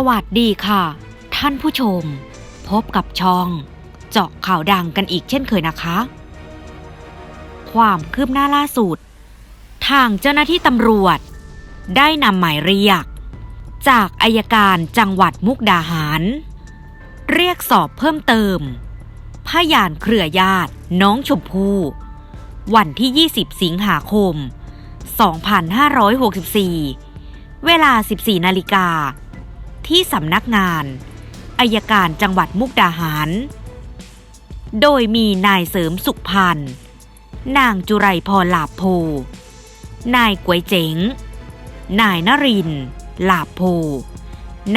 สวัสดีค่ะ ท่านผู้ชม พบกับช่อง เจาะข่าวดังกันอีกเช่นเคยนะคะ ความคืบหน้าล่าสุด ทางเจ้าหน้าที่ตำรวจ ได้นำหมายเรียก จากอายการจังหวัดมุกดาหาร เรียกสอบเพิ่มเติมพยานเครือญาติน้องชมพู่วันที่ 20 สิงหาคม 2564 เวลา 14 นาฬิกา ที่สำนักงานอายการจังหวัดมุกดาหาร โดยมีนายเสริมสุขพันธ์นางจุไรพรลาบโพ นายกวยเจ๋ง นายนรินทร์ลาบโพ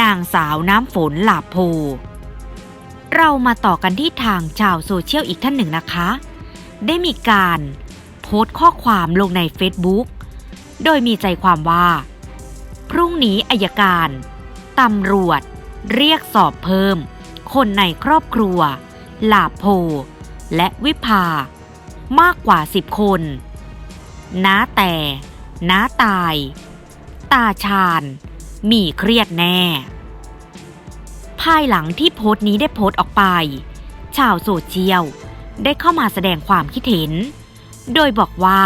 นางสาวน้ำฝนลาบโพ เรามาต่อกันที่ทางชาวโซเชียลอีกท่านหนึ่งนะคะ ได้มีการโพสต์ข้อความลงใน Facebook โดยมีใจความว่า พรุ่งนี้อายการ ตำรวจ เรียกสอบเพิ่ม คนในครอบครัวลาโพ และวิภา มากกว่าสิบคนน้าแต่น้าตาย ตาชาญ มีเครียดแน่ ภายหลังที่โพสต์นี้ได้โพสต์ออกไป ชาวโซเชียลได้เข้ามาแสดงความคิดเห็น โดยบอกว่า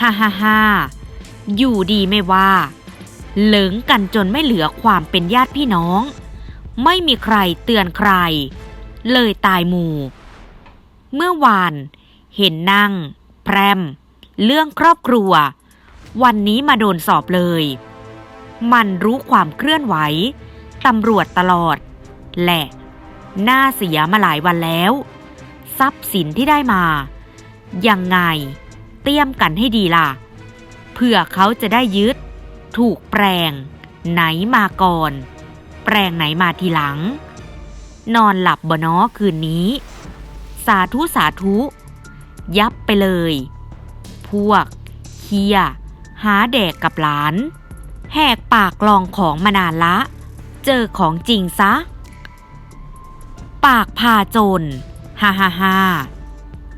ฮ่าฮ่าฮ่าอยู่ดีไม่ว่า เหลิงกันจนไม่เหลือความเป็นญาติพี่น้อง ไม่มีใครเตือนใคร เลยตายหมู่ เมื่อวาน เห็นนั่ง แพรม เรื่องครอบครัว วันนี้มาโดนสอบเลย มันรู้ความเคลื่อนไหวตำรวจตลอด แหละ หน่าเสียมาหลายวันแล้ว ทรัพย์สินที่ได้มา ยังไง เตรียมกันให้ดีล่ะ เพื่อเขาจะได้ยึด ถูกแปลง ไหนมาก่อน แปลงไหนมาทีหลัง นอนหลับบนอคืนนี้ สาธุสาธุ ยับไปเลย พวกเฮีย หาแดกกับหลาน แหกปากลองของมานานละ เจอของจริงซะ ปากพาจนฮ่าฮ่าฮ่า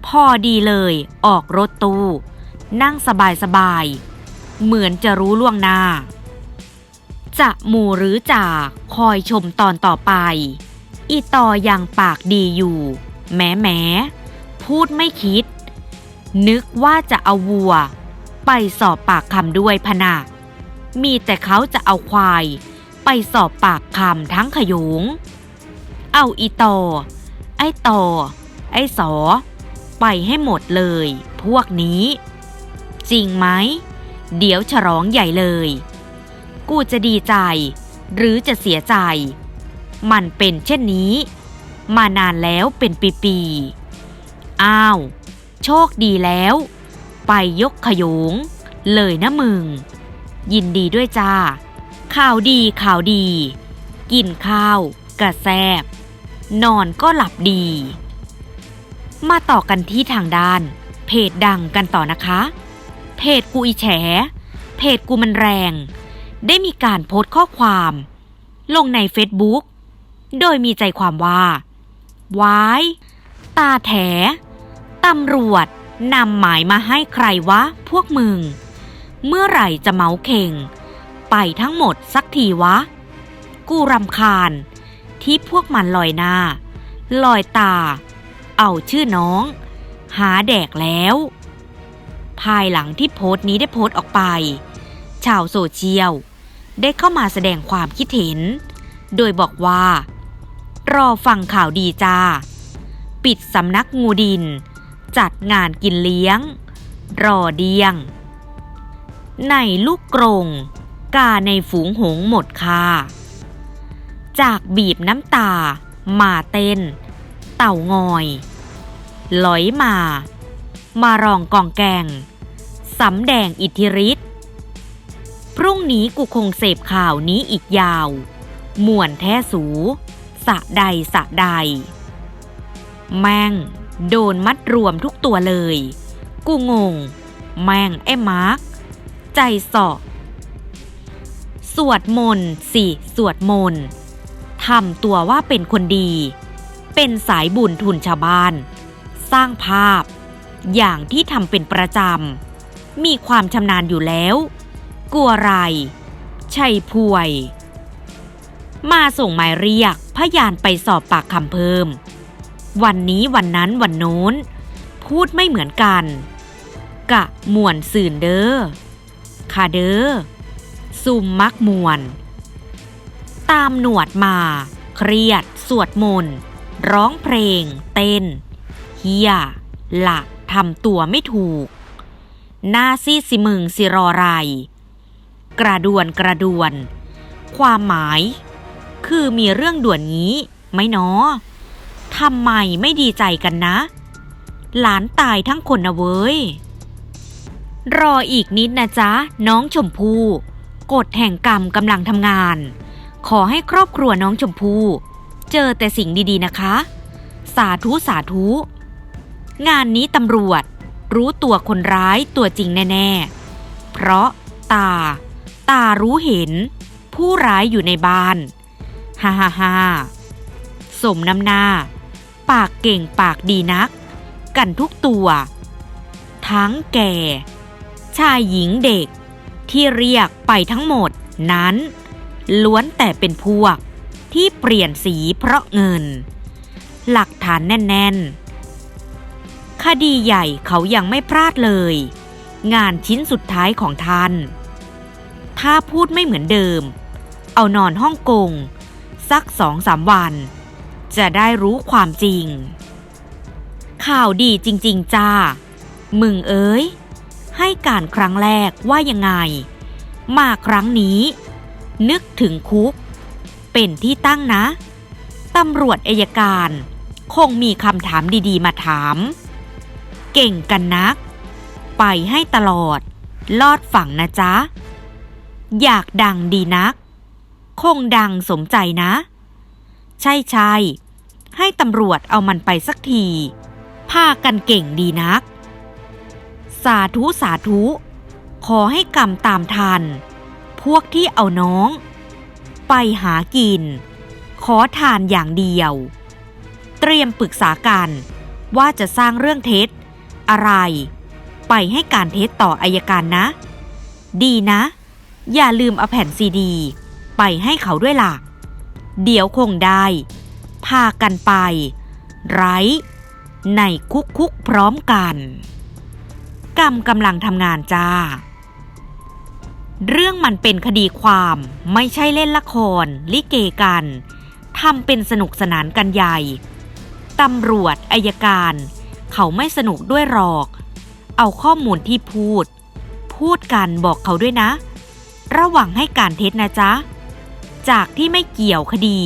พอดีเลย ออกรถตู้ นั่งสบายสบาย เหมือนจะรู้ล่วงหน้า จะหมู่หรือจ่าคอยชมตอนต่อไป อีต่อยังปากดีอยู่ แม้แม้พูดไม่คิด นึกว่าจะเอาวัว ไปสอบปากคำด้วยพนะมีแต่เขาจะเอาควาย ไปสอบปากคำทั้งขยง เอาอีต่อ ไอ้ตอไอ้สอ ไปให้หมดเลย พวกนี้ จริงไหม เดี๋ยวฉลองใหญ่เลย กูจะดีใจ หรือจะเสียใจ มันเป็นเช่นนี้ มานานแล้วเป็นปีๆ อ้าว โชคดีแล้ว ไปยกขยง เลยนะมึง ยินดีด้วยจ้า ข่าวดีข่าวดี กินข้าวกระแซบ นอนก็หลับดี มาต่อกันที่ทางด้าน เพจดังกันต่อนะคะ เพจกูอีแฉ เพจกูมันแรง ได้มีการโพสต์ข้อความ ลงในเฟซบุ๊กโดยมีใจความว่าวายตาแถตำรวจนำหมายมาให้ใครวะพวกมึง เมื่อไหร่จะเมาเข่ง ไปทั้งหมดสักทีวะ กูรำคาญ ที่พวกมันลอยหน้า ลอยตา เอาชื่อน้อง หาแดกแล้ว ภายหลังที่โพสต์นี้ได้โพสต์ออกไป ชาวโซเชียล ได้เข้ามาแสดงความคิดเห็น โดยบอกว่า รอฟังข่าวดีจ้า ปิดสำนักงูดิน จัดงานกินเลี้ยง รอเดียง ในลูกกรงกาในฝูงหงหมดค่า จากบีบน้ำตา มาเต้น เต่างอยลอยมา มารองกองแกงสำแดงอิทธิฤทธิ์พรุ่งนี้กูคงเสพข่าวนี้อีกยาว ม่วนแท้สู สะใดสะใด แม่ง โดนมัดรวมทุกตัวเลย กูงง แม่งไอ้มาร์กใจสอสวดมนต์สิสวดมนต์ทำตัวว่าเป็นคนดี เป็นสายบุญทุนชาวบ้าน สร้างภาพ อย่างที่ทำเป็นประจำ มีความชำนาญอยู่แล้ว กลัวอะไร ชัยพวย มาส่งหมายเรียกพยานไปสอบปากคำเพิ่ม วันนี้วันนั้นวันโน้น พูดไม่เหมือนกัน กะมวนสื่นเด้อคาเด้อซุมมักมวน ตามหนวดมา เครียด สวดมนต์ ร้องเพลง เต้น เฮียหละ ทำตัวไม่ถูก หน้าซีดสิมึงสิรอไร กระดวนกระดวน ความหมาย คือมีเรื่องด่วนงี้ไหมเนาะทำไมไม่ดีใจกันนะ หลานตายทั้งคนนะเว้ย รออีกนิดนะจ๊ะ น้องชมพู่กฎแห่งกรรมกำลังทำงาน ขอให้ครอบครัวน้องชมพู่เจอแต่สิ่งดีๆนะคะ สาธุสาธุ งานนี้ตำรวจ รู้ตัวคนร้ายตัวจริงแน่ๆ เพราะตา ตารู้เห็น ผู้ร้ายอยู่ในบ้าน ฮ่าฮ่าฮ่าสมน้ำหน้า ปากเก่งปากดีนัก กันทุกตัว ทั้งแก่ ชายหญิงเด็ก ที่เรียกไปทั้งหมดนั้น ล้วนแต่เป็นพวกที่เปลี่ยนสีเพราะเงิน หลักฐานแน่น ๆ คดีใหญ่เขายังไม่พลาดเลย งานชิ้นสุดท้ายของท่าน ถ้าพูดไม่เหมือนเดิม เอานอนฮ่องกง สักสองสามวัน จะได้รู้ความจริง ข่าวดีจริง ๆ จ้า มึงเอ้ย ให้การครั้งแรกว่ายังไง มาครั้งนี้ นึกถึงคุก เป็นที่ตั้งนะ ตำรวจอายการคงมีคำถามดีๆ มาถาม เก่งกันนัก ไปให้ตลอด ลอดฝั่งนะจ๊ะ อยากดังดีนัก คงดังสมใจนะ ใช่ใช่ให้ตำรวจเอามันไปสักทีพากันเก่งดีนัก สาธุสาธุ ขอให้กรรมตามทัน พวกที่เอาน้อง ไปหากิน ขอทานอย่างเดียว เตรียมปรึกษากันว่าจะสร้างเรื่องเท็จ อะไร ไปให้การเท็จต่ออายการนะ ดีนะ อย่าลืมเอาแผ่นซีดี ไปให้เขาด้วยล่ะ เดี๋ยวคงได้ พากันไป ไร้ ในคุกคุกๆพร้อมกัน กรรมกำลังทำงานจ้า เรื่องมันเป็นคดีความไม่ใช่เล่นละคร ลิเกกันทำเป็นสนุกสนานกันใหญ่ตำรวจอายการ เขาไม่สนุกด้วยหรอก เอาข้อมูลที่พูด พูดกันบอกเขาด้วยนะ ระวังให้การเท็จนะจ๊ะ จากที่ไม่เกี่ยวคดี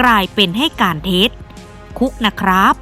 กลายเป็นให้การเท็จ คุกนะครับ